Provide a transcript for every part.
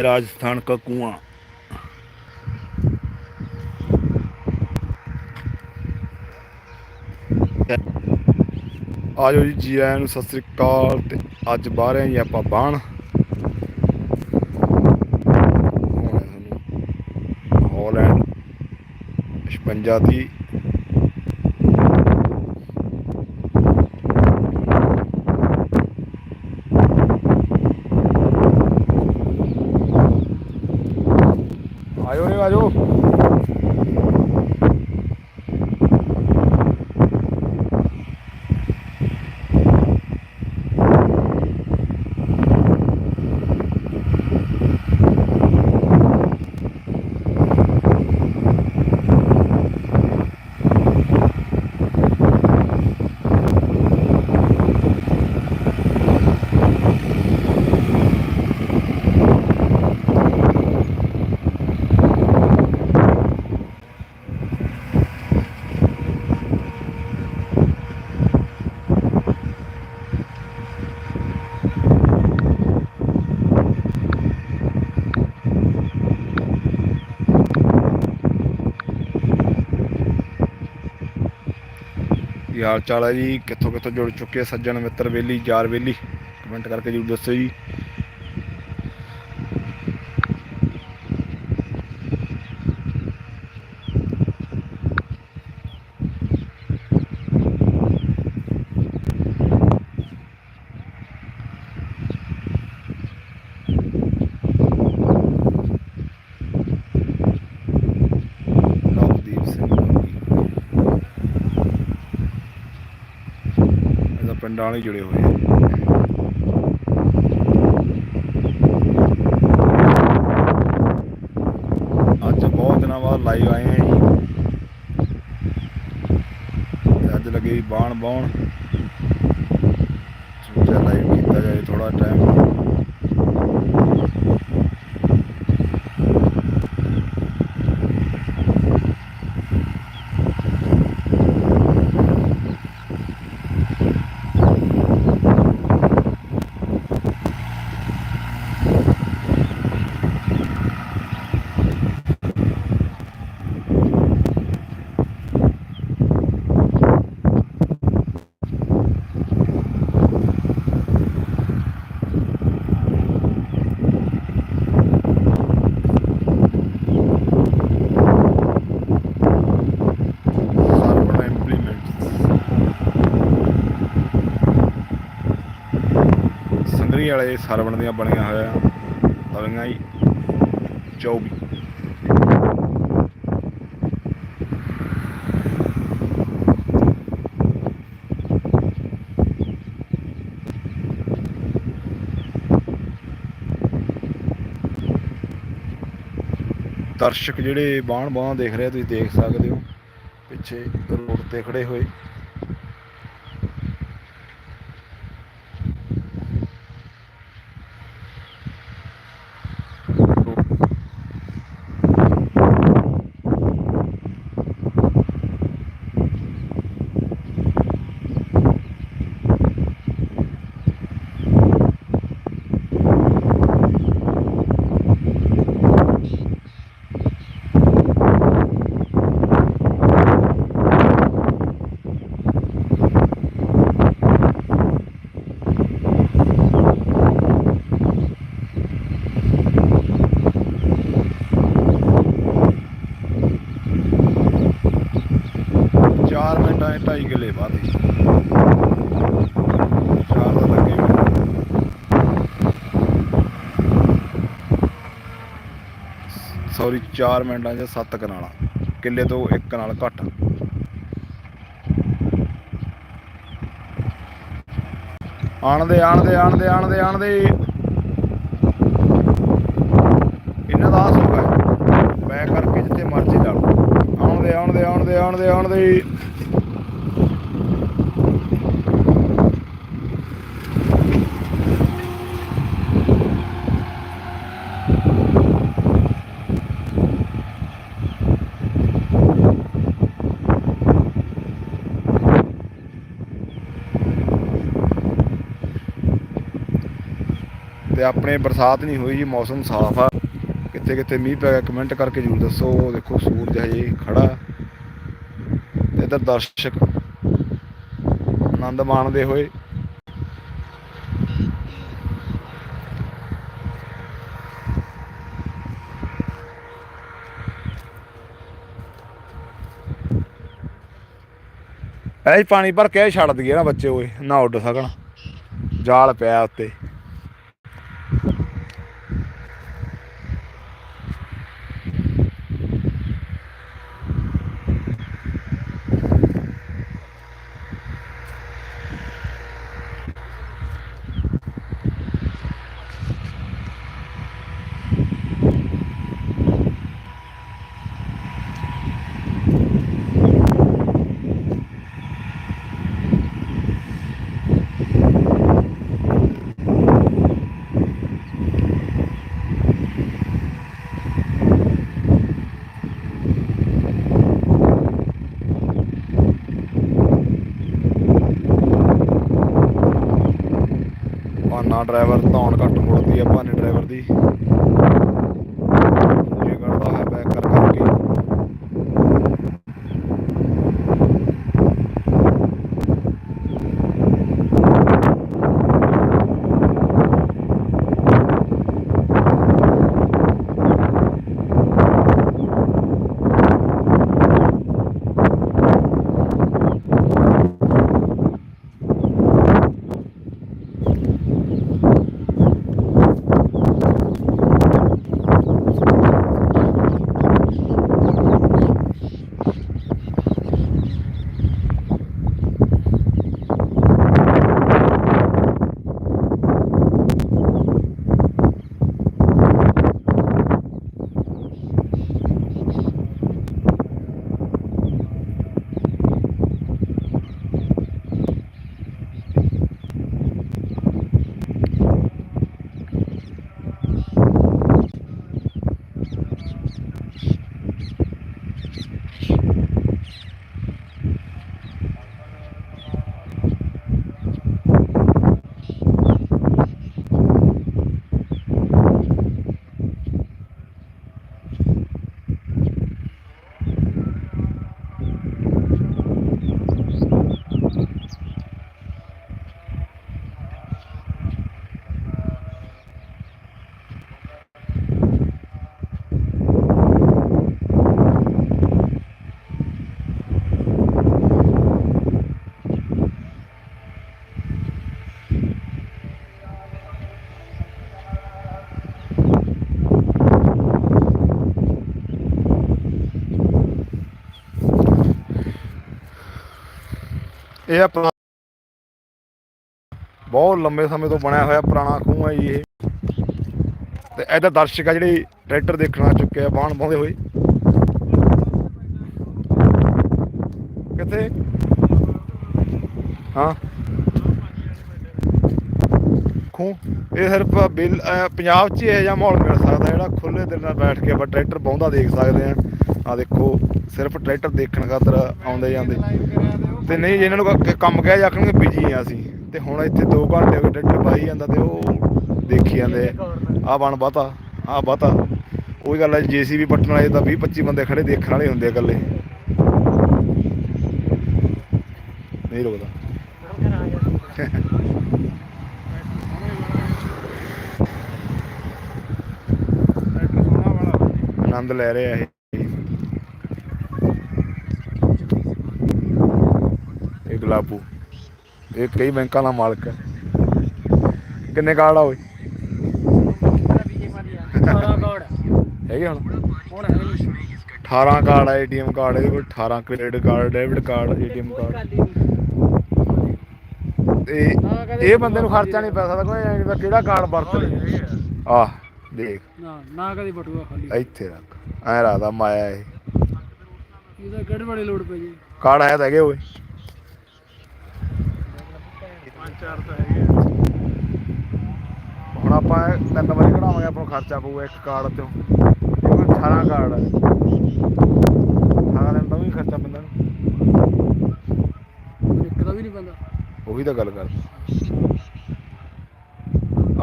ये है राजस्थान का कुआं ਆਜੋ ਜੀ ਜੀ ਆਇਆਂ ਨੂੰ ਸਤਿ ਸ੍ਰੀ ਅਕਾਲ ਤੇ ਅੱਜ ਬਾਹਰ ਆਏ ਜੀ ਆਪਾਂ ਬਾਣ ਹਾਲੈਂਡ 56 ਦੀ ਕੀ ਹਾਲ ਚਾਲ ਹੈ ਜੀ? ਕਿੱਥੋਂ ਕਿੱਥੋਂ ਜੁੜ ਚੁੱਕੇ ਸੱਜਣ ਮਿੱਤਰ ਵੇਲੀ, ਯਾਰ ਵੇਲੀ? ਕਮੈਂਟ ਕਰਕੇ ਜਰੂਰ ਦੱਸੋ ਜੀ। ਇਹਦਾ ਪਿੰਡਾਂ ਵਾਲੇ ਜੁੜੇ ਹੋਏ ਆ ਅੱਜ ਬਹੁਤ ਦਿਨਾਂ ਬਾਅਦ ਲਾਈਵ ਆਏ ਆ ਜੀ ਤੇ ਅੱਜ ਲੱਗੇ ਜੀ ਬਾਣ ਬਾਉਣ ਸੋਚਿਆ ਲਾਈਵ ਕੀਤਾ ਜਾਏ ਥੋੜਾ ਟਾਈਮ ਸਰਵਣ ਇੰਪਲੀਮੈਂਟਸ ਸੰਗਰੀ ਵਾਲੇ ਸਰਵਣ ਦੀਆਂ ਬਣੀਆਂ ਹੋਇਆ ਤਵੀਆਂ ਜੀ 24 ਦਰਸ਼ਕ ਜਿਹੜੇ ਬਾਣ ਬਾਣ ਦੇਖ ਰਹੇ ਤੁਸੀਂ ਦੇਖ ਸਕਦੇ ਹੋ, ਪਿੱਛੇ ਰੋਡ ਤੇ ਖੜੇ ਹੋਏ। ਚਾਰ ਮਿੰਟਾਂ ਢਾਈ ਕਿੱਲੇ ਬਾਦੀ ਚਾਰ ਤਾਂ ਲੱਗੇ ਸੌਰੀ 4 ਮਿੰਟਾਂ 'ਚ 7 ਕਨਾਲਾਂ। ਕਿੱਲੇ ਤੋਂ ਇੱਕ ਕਨਾਲ ਘੱਟ। ਆਣਦੇ ਆਣਦੇ ਆਣਦੇ ਆਣਦੇ ਆਣਦੇ। ਇਹਨਾਂ ਦਾ ਆਸ ਹੋਗਾ ਬੈਕ ਕਰਕੇ ਜਿੱਥੇ ਮਰਜ਼ੀ ਲਾ ਲਓ। ਆਉਣਦੇ ਆਉਣਦੇ ਆਉਣਦੇ ਆਉਣਦੇ ਆਉਣਦੇ ਤੇ ਆਪਣੇ ਬਰਸਾਤ ਨਹੀਂ ਹੋਈ ਜੀ, ਮੌਸਮ ਸਾਫ਼ ਆ। ਕਿੱਥੇ ਕਿੱਥੇ ਮੀਂਹ ਪੈ ਗਿਆ ਕਮੈਂਟ ਕਰਕੇ ਜਰੂਰ ਦੱਸੋ। ਉਹ ਦੇਖੋ, ਸੂਰਜ ਹਜੇ ਖੜਾ। ਤੇ ਇੱਧਰ ਦਰਸ਼ਕ ਆਨੰਦ ਮਾਣਦੇ ਹੋਏ। ਐ ਪਾਣੀ ਭਰ ਕੇ ਛੱਡ ਦਈਏ ਨਾ ਬੱਚੇ ਓਏ, ਨਾ ਉੱਡ ਸਕਣ। ਜਾਲ ਪਿਆ ਉੱਤੇ। ਨਾ ਡਰਾਈਵਰ ਧੌਣ ਘੱਟ ਮੁੜਦੀ ਆ ਭਾਨੇ ਡਰਾਈਵਰ ਦੀ ਜੇ ਕੱਢਦਾ ਹੈ ਬੈਕ ਕਰ ਕਰਕੇ ਇਹ ਆਪਣਾ ਬਹੁਤ ਲੰਬੇ ਸਮੇਂ ਤੋਂ ਬਣਿਆ ਹੋਇਆ ਪੁਰਾਣਾ ਖੂਹ ਹੈ ਜੀ ਇਹ। ਤੇ ਇਹਦਾ ਦਰਸ਼ਕ ਆ ਜਿਹੜੇ ਟਰੈਕਟਰ ਦੇਖਣ ਆ ਚੁੱਕੇ ਆ ਬਾਣ ਪਾਉਂਦੇ ਹੋਏ। ਕਿੱਥੇ? ਹਾਂ। ਖੂਹ। ਇਹ ਸਿਰਫ ਬਿਲ ਪੰਜਾਬ 'ਚ ਹੀ ਇਹ ਜਿਹਾ ਮਾਹੌਲ ਮਿਲ ਸਕਦਾ, ਜਿਹੜਾ ਖੁੱਲੇ ਦਿਲ ਨਾਲ ਬੈਠ ਕੇ ਆਪਾਂ ਟਰੈਕਟਰ ਬਹੁੰਦਾ ਦੇਖ ਸਕਦੇ ਆ ਆ ਦੇਖੋ, ਸਿਰਫ ਟਰੈਕਟਰ ਦੇਖਣ ਖਾਤਰ ਆਉਂਦੇ ਜਾਂਦੇ। ਤੇ ਨਹੀਂ, ਜੇ ਇਹਨਾਂ ਨੂੰ ਕ- ਕੰਮ ਕਹਿ ਜਾਖਣਗੇ ਬਿਜ਼ੀ ਆ ਅਸੀਂ। ਤੇ ਹੁਣ ਇੱਥੇ 2 ਘੰਟੇ ਹੋ ਗਏ ਟਰੈਕਟਰ ਪਾਈ ਜਾਂਦਾ ਤੇ ਉਹ ਦੇਖੀ ਜਾਂਦੇ ਆ। ਬਣ ਬਾਤਾ ਆ ਬਾਤਾ। ਉਹੀ ਗੱਲ ਹੈ ਜੀਸੀਬੀ ਪੱਟਣ ਵਾਲੇ ਤਾਂ 20 25 ਬੰਦੇ ਖੜੇ ਦੇਖਣ ਵਾਲੇ ਹੁੰਦੇ ਆ ਇਕੱਲੇ। ਨਹੀਂ ਰੁਕਦਾ। ਆਨੰਦ ਲੈ ਰਹੇ ਆ ਇਹ। ਗੁਲਾਬੂ ਇਹ ਕਈ ਬੈਂਕਾਂ ਦਾ ਮਾਲਕ ਹੈ। ਕਿੰਨੇ ਕਾਰਡ ਆ ਓਏ? ਹੈਗੇ ਹੁਣ? 18 ਕਾਰਡ ਆ ਏਟੀਐਮ ਕਾਰਡ ਇਹਦੇ ਕੋਲ 18 credit card debit card ATM card. ਤੇ ਇਹ ਬੰਦੇ ਨੂੰ ਖਰਚਾ ਨਹੀਂ ਪੈ ਸਕਦਾ ਕੋਈ ਕਿਹੜਾ ਕਾਰਡ ਵਰਤ ਲਈ ਆਹ ਦੇਖ। ਨਾ ਨਾ ਕਦੀ ਬਟੂਆ ਖਾਲੀ। ਇੱਥੇ ਰੱਖ। ਐ ਰਾਦਾ ਮਾਇਆ ਇਹ। ਇਹਦਾ ਕਿਹੜੇ ਬੜੇ ਲੋਡ ਪੈ ਜੀ। ਕਾਰਡ ਆਇਆ ਤਾਂ ਹੈਗੇ ਓਏ। ਪੰਜ ਚਾਰ ਤਾਂ ਹੈਗੇ ਹੁਣ ਆਪਾਂ ਇਹ ਤਿੰਨ ਵਾਰੀ ਕਢਾਵਾਂਗੇ ਆਪਾਂ ਨੂੰ ਖਰਚਾ ਪਊਗਾ ਇੱਕ ਕਾਰਡ ਤੋਂ ਇਹ ਕੋਈ 18 ਕਾਰਡ ਹੈ 18 ਦਿਨ ਤਾਂ ਵੀ ਖਰਚਾ ਪੈਂਦਾ। ਨਾ। ਇੱਕ ਦਾ ਵੀ ਨਹੀਂ ਬੰਦਾ ਉਹੀ ਤਾਂ ਗੱਲ ਕਰ।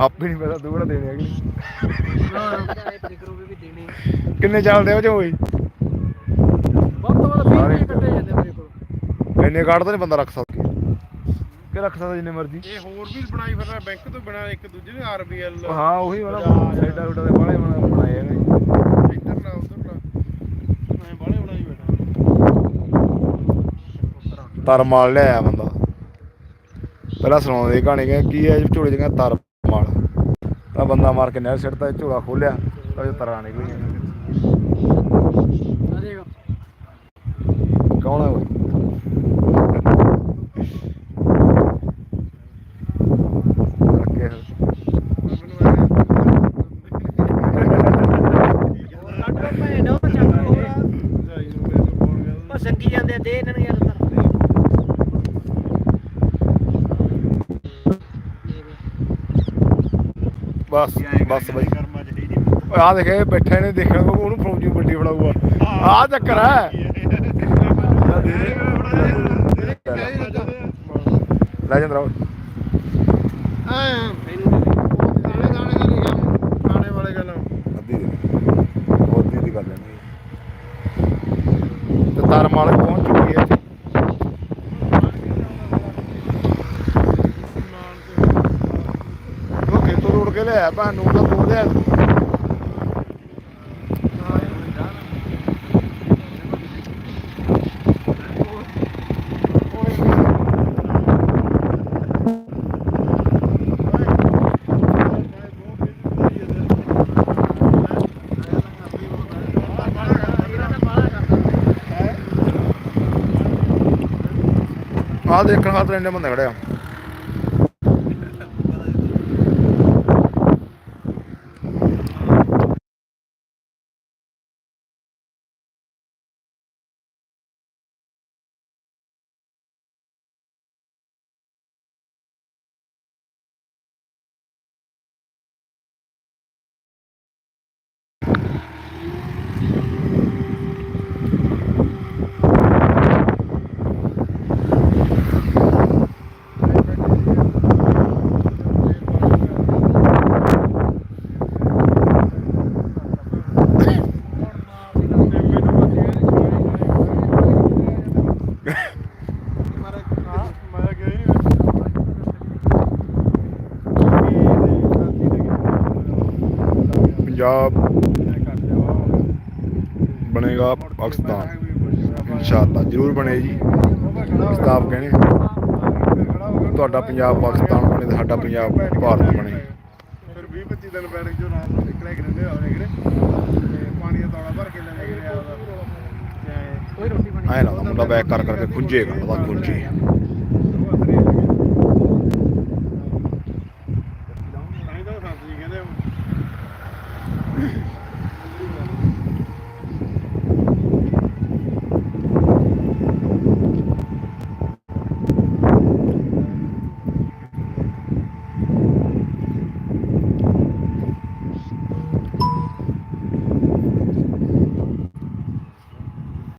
ਆਪੇ ਨਹੀਂ ਪਤਾ ਦੂੜਾ ਦੇਣੇ ਹੈਗੇ? ਨਾ ਕਰੋਗੇ ਵੀ ਦੇਣੇ ਕਿੰਨੇ ਚੱਲਦੇ ਉਹ ਚ ਹੋਈ ਬਹੁਤ ਤੋਂ ਵੱਧ 20 ਰੁਪਏ ਕੱਟੇ ਜਾਂਦੇ ਮੇਰੇ ਕੋਲ। ਇੰਨੇ ਕਾਰਡ ਤਾਂ ਨਹੀਂ ਬੰਦਾ ਰੱਖ ਸਕਦਾ। ਕਿ ਰੱਖ ਸਕਦਾ ਜਿੰਨੇ ਮਰਜ਼ੀ। ਇਹ ਹੋਰ ਵੀ ਬਣਾਈ ਫਿਰਦਾ ਬੈਂਕ ਤੋਂ ਬਿਨਾ ਇੱਕ ਦੂਜੇ ਨੇ ਆਰਬੀਐਲ ਹਾਂ ਉਹੀ ਵਾਲਾ ਸਾਈਡਾਂ ਰੂਟਾਂ ਦੇ ਬਾਲੇ ਬਣਾਏ ਹੈਗੇ ਇੱਧਰ ਨਾ ਉਧਰ ਨਾ ਮੈਂ ਬਾਲੇ ਬਣਾਈ ਬੈਠਾ। ਤਰ ਮਾਲ ਲਿਆਇਆ ਬੰਦਾ। ਪਹਿਲਾਂ ਸੁਣਾਉਂਦੇ ਕਹਾਣੀ ਕਿ ਕੀ ਹੈ ਝੋਲੇ ਜਗਾ ਤਰ ਮਾਲ ਤਾਂ ਬੰਦਾ ਮਾਰ ਕੇ ਨਹਿਰ ਸਿੱਟਦਾ ਝੋਲਾ ਖੋਲਿਆ ਤਾਂ ਤਰਾਂ ਨਿਕਲੀਆਂ ਆ ਜਾਏਗਾ ਕੌਣ ਹੈ ਉਹ ਅੱਗੇ ਉਹ ਸੰਗੀ ਜਾਂਦੇ ਆ, ਦੇ ਇਹਨਾਂ ਨੂੰ ਯਾਰ ਅੰਦਰ ਬਸ ਬਸ ਬਾਈ। ਆ ਦੇਖੇ ਬੈਠੇ ਨੇ ਦੇਖਣ ਨੂੰ ਉਹਨੂੰ ਫੌਜੀ ਵੱਡੀ ਫੜਾਊਗਾ। ਆ ਚੱਕਰ ਹੈ। ਲੈ ਜੰਦਰਾ ਖਾਣੇ ਵਾਲੇ ਗੱਲ ਅੱਧੀ ਦੀ ਅੱਧੀ ਦੀ ਗੱਲ ਨਹੀਂ ਤੇ ਤਰ ਮਾਲ ਪਹੁੰਚ ਚੁੱਕੀ ਹੈ ਜੀ ਉਹ ਖੇਤੋਂ ਰੋੜ ਕੇ ਲਿਆ ਭੈਣ ਨੂੰ ਤਾਂ ਤੋੜ ਲਿਆ ਆਹ ਦੇਖਣ ਖਾਤਰ ਇੰਨੇ ਬੰਦੇ ਖੜੇ ਆ ਪੰਜਾਬ ਬਣੇਗਾ ਪਾਕਿਸਤਾਨ। ਇਨਸ਼ਾਅੱਲਾ ਜ਼ਰੂਰ ਬਣੇ ਜੀ। ਪ੍ਰਸਤਾਵ ਕਹਿਣੇ ਤੁਹਾਡਾ ਪੰਜਾਬ ਪਾਕਿਸਤਾਨ ਬਣੇ ਤੇ ਸਾਡਾ ਪੰਜਾਬ ਭਾਰਤ ਬਣੇ। ਫਿਰ 20 25 ਦਿਨ ਬੈਠ ਜੋ ਰਾਤ ਨੂੰ ਨਿਕਲੇ ਕਿਨੇ ਹੋਣੇ ਕਿਨੇ ਤੇ ਪਾਣੀ ਦਾ ਤੌੜਾ ਭਰ ਕੇ ਲੈ ਗਏ ਆਪਦਾ ਕੋਈ ਰੋਟੀ ਪਾਣੀ ਐ ਲੱਗਦਾ ਮੁੰਡਾ ਬੈਕ ਕਰ ਕਰਕੇ ਗੁੰਜੇਗਾ ਉਹਦਾ ਗੁੰਜੇ